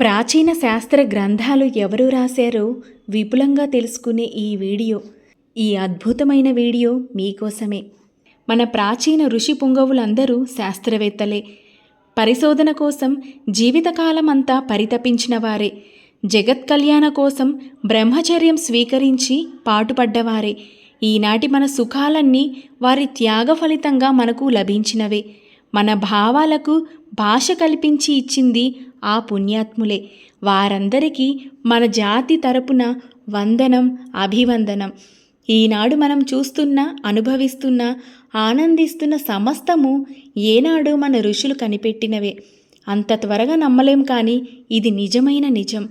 ప్రాచీన శాస్త్ర గ్రంథాలు ఎవరు రాశారో విపులంగా తెలుసుకునే ఈ వీడియో ఈ అద్భుతమైన వీడియో మీకోసమే. మన ప్రాచీన ఋషి పుంగవులందరూ శాస్త్రవేత్తలే. పరిశోధన కోసం జీవితకాలమంతా పరితపించిన వారే. జగత్ కళ్యాణ కోసం బ్రహ్మచర్యం స్వీకరించి పాటుపడ్డవారే. ఈనాటి మన సుఖాలన్నీ వారి త్యాగ ఫలితంగా మనకు లభించినవే. మన భావాలకు భాష కల్పించి ఇచ్చింది ఆ పుణ్యాత్ములే. వారందరికీ మన జాతి తరపున వందనం అభివందనం. ఈనాడు మనం చూస్తున్న అనుభవిస్తున్న ఆనందిస్తున్న సమస్తము ఏనాడు మన ఋషులు కనిపెట్టినవే. అంత త్వరగా నమ్మలేం కానీ ఇది నిజమైన నిజం.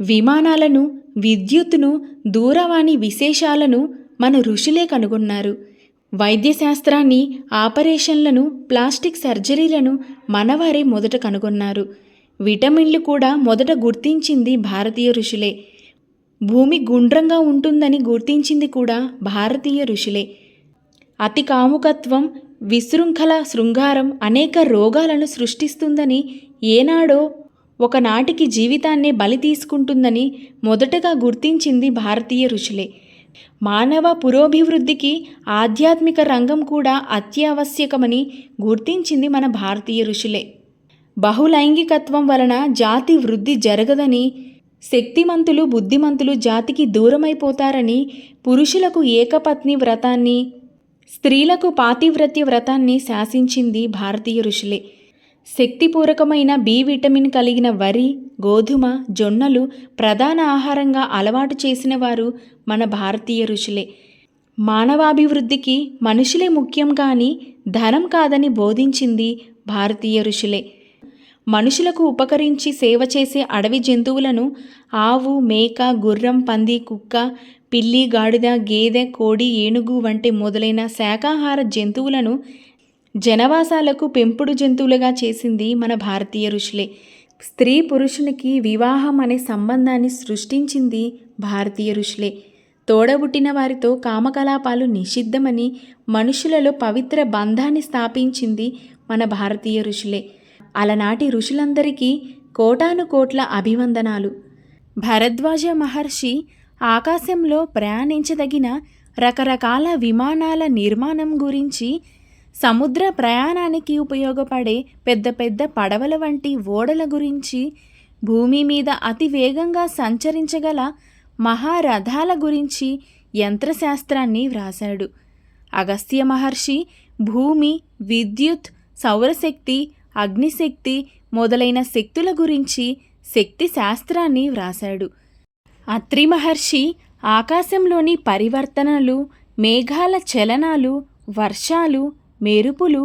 విమానాలను విద్యుత్తును దూరవాణి విశేషాలను మన ఋషులే కనుగొన్నారు. వైద్యశాస్త్రాన్ని ఆపరేషన్లను ప్లాస్టిక్ సర్జరీలను మనవారే మొదట కనుగొన్నారు. విటమిన్లు కూడా మొదట గుర్తించింది భారతీయ ఋషులే. భూమి గుండ్రంగా ఉంటుందని గుర్తించింది కూడా భారతీయ ఋషులే. అతి కాముకత్వం విశృంఖల శృంగారం అనేక రోగాలను సృష్టిస్తుందని ఏనాడో ఒకనాటికి జీవితాన్నే బలి తీసుకుంటుందని మొదటగా గుర్తించింది భారతీయ ఋషులే. మానవ పురోభివృద్ధికి ఆధ్యాత్మిక రంగం కూడా అత్యావశ్యకమని గుర్తించింది మన భారతీయ ఋషులే. బహులైంగికత్వం వలన జాతి వృద్ధి జరగదని శక్తిమంతులు బుద్ధిమంతులు జాతికి దూరమైపోతారని పురుషులకు ఏకపత్ని వ్రతాన్ని స్త్రీలకు పాతివ్రత్య వ్రతాన్ని శాసించింది భారతీయ ఋషులే. శక్తిపూరకమైన బి విటమిన్ కలిగిన వరి గోధుమ జొన్నలు ప్రధాన ఆహారంగా అలవాటు చేసిన వారు మన భారతీయ ఋషులే. మానవాభివృద్ధికి మనుషులే ముఖ్యం కానీ ధనం కాదని బోధించింది భారతీయ ఋషులే. మనుషులకు ఉపకరించి సేవ చేసే అడవి జంతువులను ఆవు మేక గుర్రం పంది కుక్క పిల్లి గాడిద గేదె కోడి ఏనుగు వంటి మొదలైన శాకాహార జంతువులను జనవాసాలకు పెంపుడు జంతువులుగా చేసింది మన భారతీయ ఋషులే. స్త్రీ పురుషునికి వివాహం అనే సంబంధాన్ని సృష్టించింది భారతీయ ఋషులే. తోడబుట్టిన వారితో కామకలాపాలు నిషిద్ధమని మనుషులలో పవిత్ర బంధాన్ని స్థాపించింది మన భారతీయ ఋషులే. అలనాటి ఋషులందరికీ కోటాను కోట్ల అభివందనాలు. భరద్వాజ మహర్షి ఆకాశంలో ప్రయాణించదగిన రకరకాల విమానాల నిర్మాణం గురించి సముద్ర ప్రయాణానికి ఉపయోగపడే పెద్ద పెద్ద పడవల వంటి ఓడల గురించి భూమి మీద అతి వేగంగా సంచరించగల మహారథాల గురించి యంత్రశాస్త్రాన్ని వ్రాశాడు. అగస్త్య మహర్షి భూమి విద్యుత్ సౌరశక్తి అగ్నిశక్తి మొదలైన శక్తుల గురించి శక్తి శాస్త్రాన్ని వ్రాశాడు. అత్రి మహర్షి ఆకాశంలోని పరివర్తనలు మేఘాల చలనాలు వర్షాలు మెరుపులు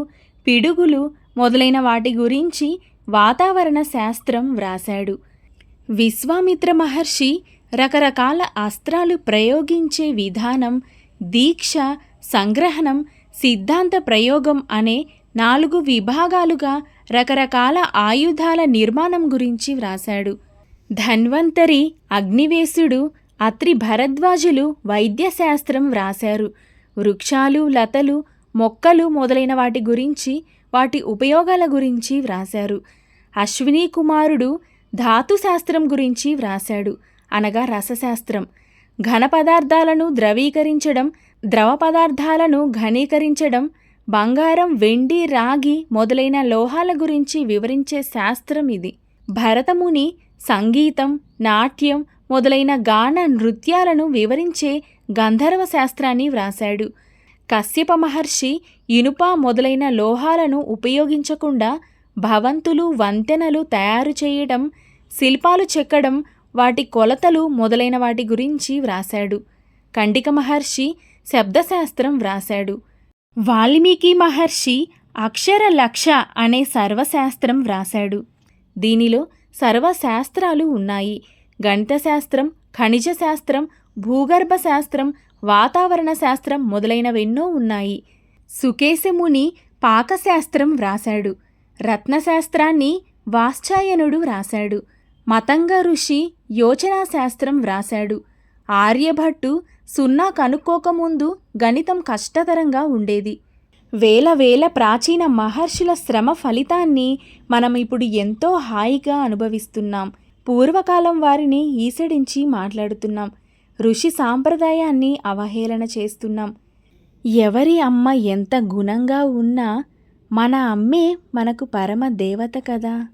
పిడుగులు మొదలైన వాటి గురించి వాతావరణ శాస్త్రం వ్రాశాడు. విశ్వామిత్ర మహర్షి రకరకాల అస్త్రాలు ప్రయోగించే విధానం దీక్ష సంగ్రహణం సిద్ధాంత ప్రయోగం అనే నాలుగు విభాగాలుగా రకరకాల ఆయుధాల నిర్మాణం గురించి వ్రాశాడు. ధన్వంతరి అగ్నివేశుడు అత్రి భరద్వాజులు వైద్యశాస్త్రం వ్రాశారు. వృక్షాలు లతలు మొక్కలు మొదలైన వాటి గురించి వాటి ఉపయోగాల గురించి వ్రాశారు. అశ్విని కుమారుడు ధాతుశాస్త్రం గురించి వ్రాశాడు. అనగా రసశాస్త్రం. ఘన పదార్థాలను ద్రవీకరించడం ద్రవ పదార్థాలను ఘనీకరించడం బంగారం వెండి రాగి మొదలైన లోహాల గురించి వివరించే శాస్త్రం ఇది. భరతముని సంగీతం నాట్యం మొదలైన గాన నృత్యాలను వివరించే గంధర్వ శాస్త్రాన్ని వ్రాశాడు. కశ్యప మహర్షి ఇనుప మొదలైన లోహాలను ఉపయోగించకుండా భవంతులు వంతెనలు తయారు చేయడం శిల్పాలు చెక్కడం వాటి కొలతలు మొదలైన వాటి గురించి వ్రాశాడు. కండిక మహర్షి శబ్దశాస్త్రం వ్రాశాడు. వాల్మీకి మహర్షి అక్షర లక్ష అనే సర్వశాస్త్రం వ్రాశాడు. దీనిలో సర్వశాస్త్రాలు ఉన్నాయి. గణితశాస్త్రం ఖనిజ శాస్త్రం భూగర్భ శాస్త్రం వాతావరణ శాస్త్రం మొదలైనవెన్నో ఉన్నాయి. సుకేశముని పాకశాస్త్రం వ్రాశాడు. రత్నశాస్త్రాన్ని వాశ్చాయనుడు వ్రాశాడు. మతంగ ఋషి యోచనాశాస్త్రం వ్రాశాడు. ఆర్యభట్టు సున్నా కనుక్కోకముందు గణితం కష్టతరంగా ఉండేది. వేల వేల ప్రాచీన మహర్షుల శ్రమ ఫలితాన్ని మనం ఇప్పుడు ఎంతో హాయిగా అనుభవిస్తున్నాం. పూర్వకాలం వారిని ఈసడించి మాట్లాడుతున్నాం. ఋషి సాంప్రదాయాన్ని అవహేళన చేస్తున్నాం. ఎవరి అమ్మ ఎంత గుణంగా ఉన్నా మన అమ్మే మనకు పరమ దేవత కదా.